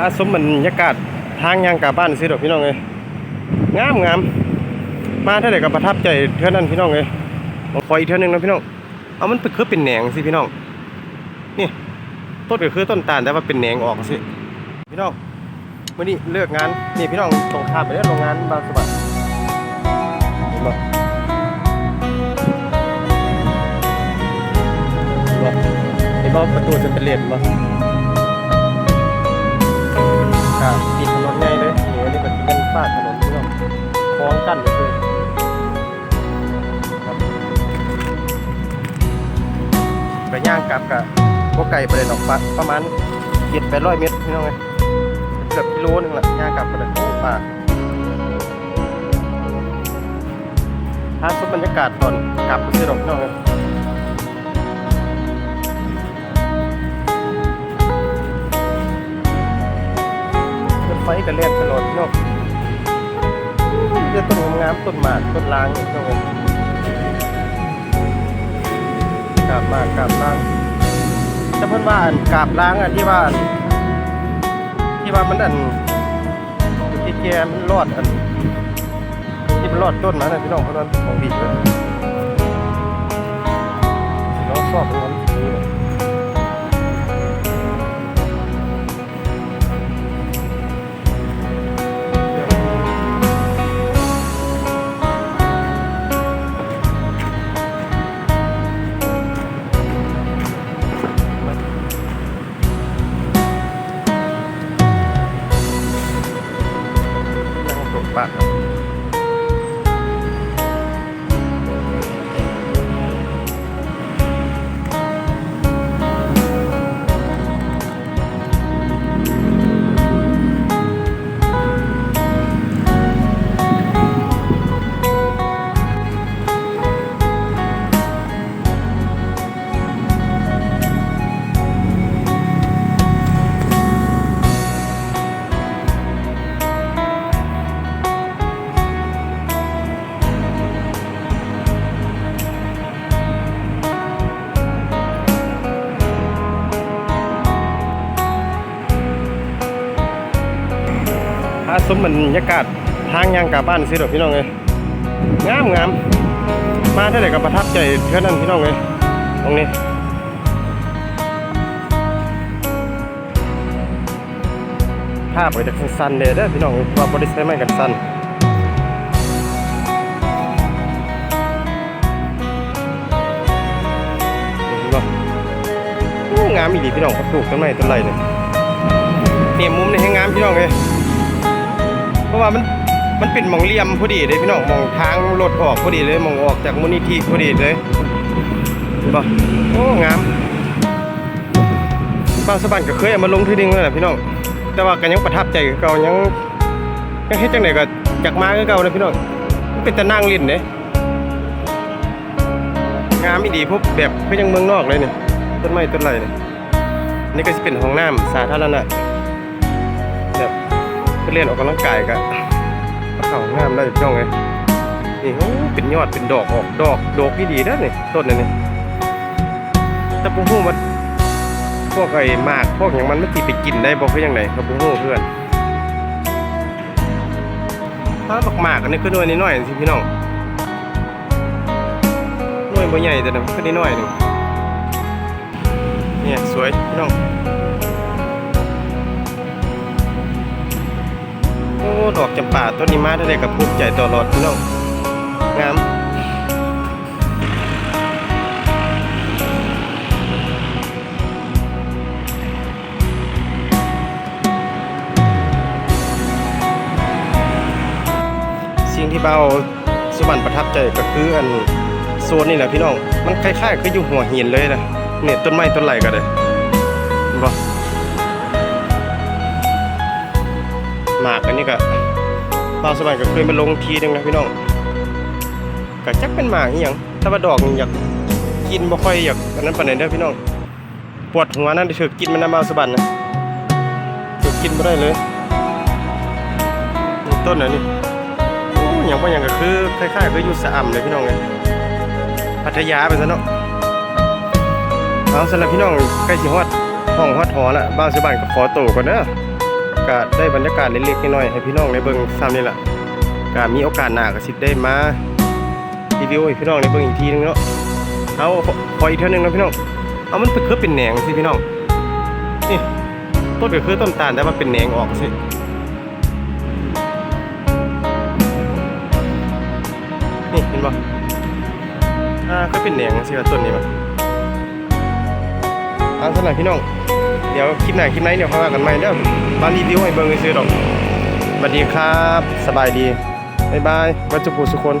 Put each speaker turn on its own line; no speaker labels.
พาสมบรรยากาศทางยางกลับบ้านสิดอกพี่น้องเอ้ยงามงามมาเท่าไหร่ก็ประทับใจเท่านั้นพี่น้องเอ้มาขออีกเท่านึงนะพี่น้องเอามันเป็นคือเป็นแหนงสิพี่น้องนี่ต้นก็คือต้นตาลแต่ว่าเป็นแหนงออกสิพี่น้องวันนี้เลิกงานนี่พี่น้องตรงข้ามไปแล้วโรงงานบางสบัดเห็นบ่เห็นบ่เห็นบ่ประตูจะเป็นเหลนบ่ ครับปิดถนนใหญ่เลยนี่อันนี้ก็สิเป็นฟาดถนนพี่น้องคล้องกั้นเลยครับไปย่างกลับกับพวกไก่ไปเลยดอกปะประมาณเจ็ดแปดร้อยเมตรพี่น้องไงเกือบกิโลนึงละย่างกลับไปเลยโอ้ป่าถ้าสุดบรรยากาศตอนกลับก็คือดอกพี่น้องเล ยรถไฟก็เล่นตลอดพี่น้องจะต้นงามต้นหมากต้นลางเนี่ยพี่น้องเลยกาบมากกาบลางแต่เพิ่นว่าอันกาบล้างอันที่ว่าอันที่ว่ามันอันที่แกมันรอดอันที่มันรอดต้นนั้นนะพี่น้องเพราะนั้นของดีเลยน้องชอบตรงนั้น สมบรรยากาศทางยางกลับบ้านสิดอกพี่น้องเลยงามงามมาเท่าไหร่ก็ประทับใจเท่านั้นพี่น้องเลยตรงนี้ภาพไปจากสั้นๆเลยเด้อพี่น้องว่าบริษัทไม่กันสั้นเห็นบ่โอ้งามอีดีพี่น้องเขาปลูกต้นไม้ต้นไรเนี่ยเนี่ยมุมนี่ให้งามพี่น้องเลย เพราะว่ามันมันเป็นมองเลี่ยมพอดีเลยพี่น้องมองทางรถออกพอดีเลยมองออกจากมูลนิธิพอดีเลยเห็นปะโอ้งามบางสะบันก็เคยเอามาลงที่นึงแล้วนะพี่น้องแต่ว่าก็ยังประทับใจเก่ายังยังเฮ็ดจังไดก็อยากมาคือเก่านะพี่น้องมันเป็นแต่นั่งเล่นเด้งามอีดีพวกแบบคือยังเมืองนอกเลยเนี่ยต้นไม้ต้นไรเนี่ยนี่ก็จะเป็นห้องน้ำสาธารณะ เล่นออกกำลังกายก็เข้างน้ำได้พี่น้องไงนี่โอ้เป็นยอดเป็นดอกออกดอกดอกที่ดีนะนี่ต้นนี่นี่แต่ผมหูมันพวกไอ้หมากพวกอย่างมันไมันสิไปกินได้บอกคือยังไงครับผมหูเพื่อนถ้าบักหมากอันนี้คือหน่วยนิดหน่อยสิพี่น้องน่วยบ่ใหญ่แต่นะคือนิดหน่อยหนึ่งเนี่ยสวยพี่น้อง ดอกจำป่าต้นนี้มาได้เลยกับภูมิใจตลอดพี่น้องงามสิ่งที่เบาสุบันประทับใจก็คืออันโซนนี่แหละพี่น้อง มันคล้ายๆคืออยู่หัวหินเลยนะเนี่ยต้นไม้ต้นไหลก็เลยบ่ หมากอันนี้ก็บาสมัยก็เคยมาลงทีนึงนะพี่น้องก็จักเป็นหมากอีหยังถ้าว่าดอกนี่อยากกินบ่ค่อยอยากอันนั้นปานใดเด้อพี่น้องปวดหัวนั่นถือกินมันน้ำบาวสบันนะถือกินบ่ได้เลยต้นอันนี้อ้หยังบ่หยังก็คือคล้ายๆคืออยู่สะอ่ำเลยพี่น้องเลยพัทยาไปซะเนาะเอาสำหรับพี่น้องใกล้สิฮอดห้องฮอดหอละบ้าวสบันก็ขอตัวก่อนเด้อ ก็ได้บรรยากาศเล็กๆน้อยๆให้พี่น้องได้เบิ่งซ้ำนี่แหละก็มีโอกาสหน้าก็สิได้มารีวิวให้พี่น้องได้เบิ่งอีกทีนึงเนาะเอาขออีกเท่านึงนะพี่น้องเอามันเป็นคือเป็นแหนงสิพี่น้องนี่ต้นก็คือต้นตาลแต่ว่าเป็นแหนงออกสินี่เห็นบ่อ่าก็เป็นแหนงสิว่าต้นนี้บ่เอาสำหรับพี่น้อง เดี๋ยวคลิปไหนคลิปไหนเดี๋ยวค่อยว่ากันใหม่เด้อมารีวิวให้เบิ่งซื้อดอกสวัสดีครับ สบายดี บ๊ายบายวัจจุภูสุคน